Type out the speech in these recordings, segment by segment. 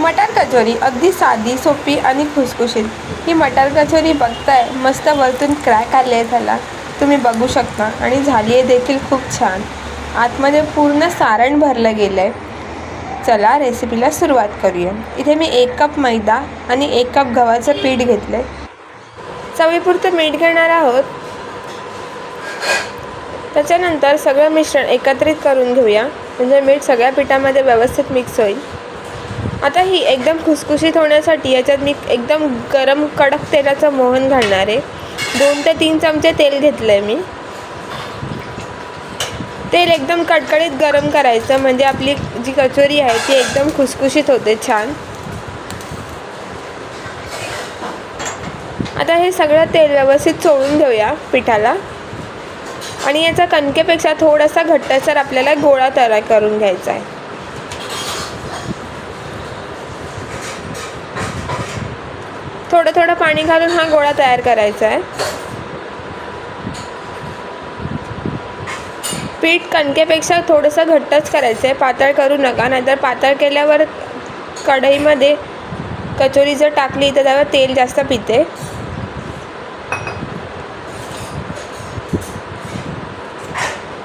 मटार कचोरी अगदी साधी सोपी आणि खुसखुशीत. ही मटार कचोरी बघताय मस्त वरतून क्रॅक आले आहे त्याला. तुम्ही बघू शकता आणि झाली आहे देखील खूप छान. आतमध्ये पूर्ण सारण भरलं गेलं आहे चला रेसिपीला सुरुवात करूया. इथे मी एक कप मैदा आणि एक कप गव्हाचं पीठ घेतलं आहे चवीपुरतं मीठ घेणार आहोत. त्याच्यानंतर सगळं मिश्रण एकत्रित करून घेऊया. म्हणजे मीठ सगळ्या पिठामध्ये व्यवस्थित मिक्स होईल. आता ही एकदम खुसखुशीत होण्यासाठी याच्यात मी एकदम गरम कडक तेलाचं मोहन घालणार आहे. दोन ते तीन चमचे तेल घेतलं आहे मी. तेल एकदम कडकडीत गरम करायचं म्हणजे आपली जी कचोरी आहे ती एकदम खुसखुशीत होते छान. आता हे सगळं तेल व्यवस्थित चोळून घेऊया पिठाला. आणि याचा कणकेपेक्षा थोडासा घट्टसर आपल्याला गोळा तयार करून घ्यायचा आहे. थोडं थोडं पाणी घालून हा गोळा तयार करायचा आहे. पीठ कणकेपेक्षा थोडंसं घट्टच करायचं आहे पातळ करू नका नाहीतर पातळ केल्यावर कढईमध्ये कचोरी जर टाकली तर त्यावर तेल जास्त पिते.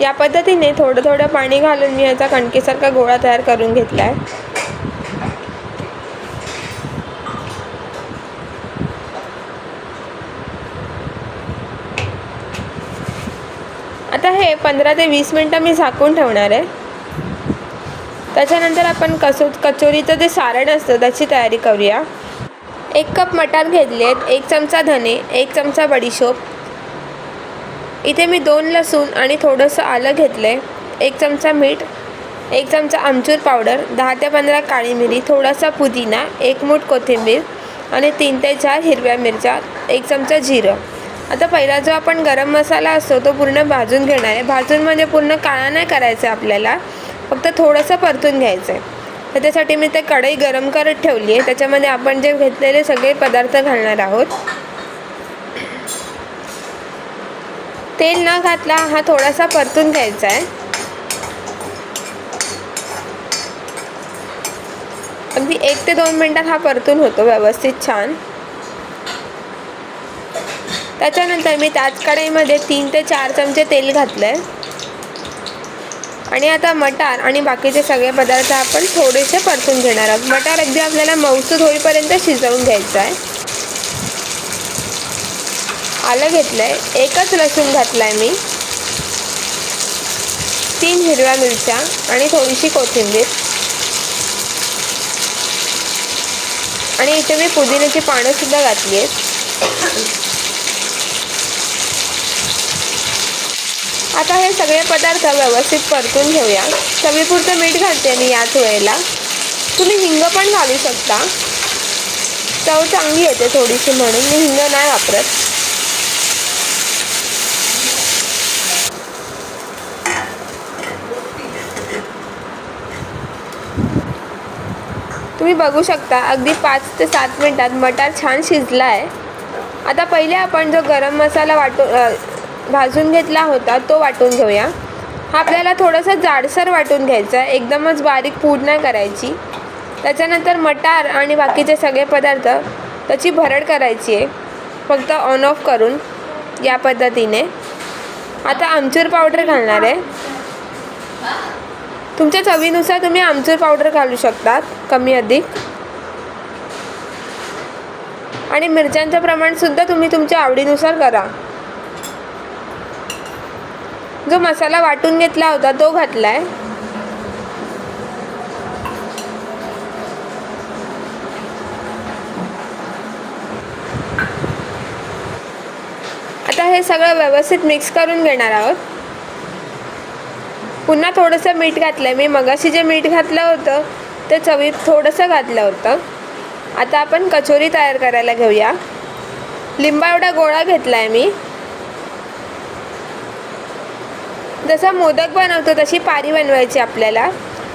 या पद्धतीने थोडं थोडं पाणी घालून मी याचा कणकेसारखा गोळा तयार करून घेतला आहे आता हे पंधरा ते वीस मिनटं मी झाकून ठेवणार आहे. त्याच्यानंतर आपण कसो कचोरीचं जे सारण असतं त्याची तयारी करूया. एक कप मटार घेतले आहेत एक चमचा धने एक चमचा बडीशोप. इथे मी दोन लसूण आणि थोडंसं आलं घेतलं आहे एक चमचा मीठ एक चमचा आमचूर पावडर दहा ते पंधरा काळी मिरी थोडासा पुदिना एक मूठ कोथिंबीर आणि तीन ते चार हिरव्या मिरच्या एक चमचा जिरं. आता पहिला जो आपण गरम मसाला असतो तो पूर्ण भाजून घेणार आहे. भाजून म्हणजे पूर्ण काळा नाही करायचा आहे आपल्याला. फक्त थोडंसं परतून घ्यायचं आहे तर त्यासाठी मी ते कढई गरम करत ठेवली आहे. त्याच्यामध्ये आपण जे घेतलेले सगळे पदार्थ घालणार आहोत. तेल न घातला हा थोडासा परतून घ्यायचा आहे. अगदी एक ते दोन मिनटात हा परतून होतो व्यवस्थित छान. त्याच्यानंतर मी त्याच कढईमध्ये तीन ते चार चमचे तेल घातलं आहे आणि आता मटार आणि बाकीचे सगळे पदार्थ आपण थोडेसे परतून घेणार आहोत. मटार अगदी आपल्याला मऊसूद होईपर्यंत शिजवून घ्यायचं आहे. आलं घेतलं आहे एकच लसूण घातला आहे मी. तीन हिरव्या मिरच्या आणि थोडीशी कोथिंबीर. आणि इथे मी पुदिन्याची पानंसुद्धा घातली आहेत. आता हे सगळे पदार्थ व्यवस्थित परतून घेऊया. चवीपुरतं मीठ घालते मी याच वेळेला. तुम्ही हिंग पण घालू शकता. चव चांगली येते थोडीशी म्हणून. मी हिंग नाही वापरत. तुम्ही बघू शकता अगदी पाच ते सात मिनटात मटार छान शिजला आहे आता पहिले आपण जो गरम मसाला वाटू भाजून घेतला होता तो वाटून घेऊया. हा आपल्याला थोडंसं जाडसर वाटून घ्यायचा आहे एकदमच बारीक पूड नाही करायची. त्याच्यानंतर मटार आणि बाकीचे सगळे पदार्थ त्याची भरड करायची आहे. फक्त ऑन ऑफ करून या पद्धतीने. आता आमचूर पावडर घालणार आहे. तुमच्या चवीनुसार तुम्ही आमचूर पावडर घालू शकतात कमी अधिक. आणि मिरच्यांचं प्रमाणसुद्धा तुम्ही तुमच्या आवडीनुसार करा. जो मसाला वाटून घेतला होता तो घातला आहे आता हे सगळं व्यवस्थित मिक्स करून घेणार आहोत. पुन्हा थोडंसं मीठ घातलं आहे मी मगाशी जे मीठ घातलं होतं ते चवीत थोडंसं घातलं होतं. आता आपण कचोरी तयार करायला घेऊया. लिंबा एवढा गोळा घेतला आहे मी. जसं मोदक बनवतो तशी पारी बनवायची आपल्याला.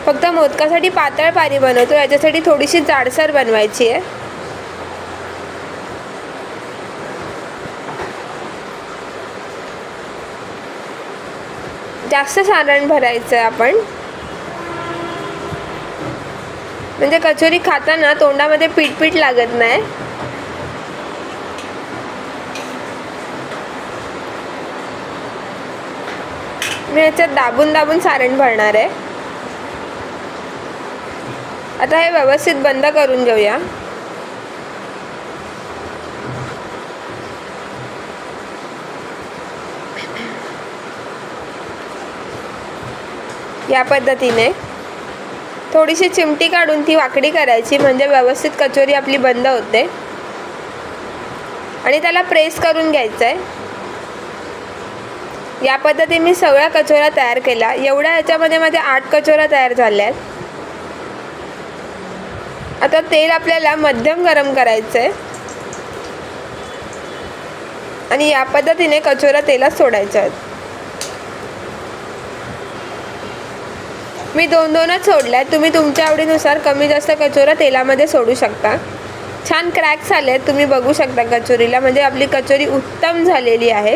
फक्त मोदकासाठी पातळ पारी बनवतो याच्यासाठी थोडीशी जाडसर बनवायची आहे. जास्त सारण भरायचं आहे आपण. म्हणजे कचोरी खाताना तोंडामध्ये पीठ पीठ लागत नाही. मी ह्याच्यात दाबून दाबून सारण भरणार आहे. आता हे व्यवस्थित बंद करून घेऊया. या पद्धतीने. थोडीशी चिमटी काढून ती वाकडी करायची म्हणजे व्यवस्थित कचोरी आपली बंद होते. आणि त्याला प्रेस करून घ्यायचं आहे या पद्धतीने मी सगळ्या कचोऱ्या तयार केल्या. एवढ्या याच्यामध्ये माझ्या आठ कचोऱ्या तयार झाल्या आहेत. आता तेल आपल्याला मध्यम गरम करायचं आहे आणि या पद्धतीने कचोऱ्या तेलात सोडायच्या आहेत मी दोन दोनच सोडल्या तुम्ही तुमच्या आवडीनुसार कमी जास्त कचोऱ्या तेलामध्ये सोडू शकता. छान क्रॅक आले तुम्ही बघू शकता कचोरीला. म्हणजे आपली कचोरी उत्तम झालेली आहे.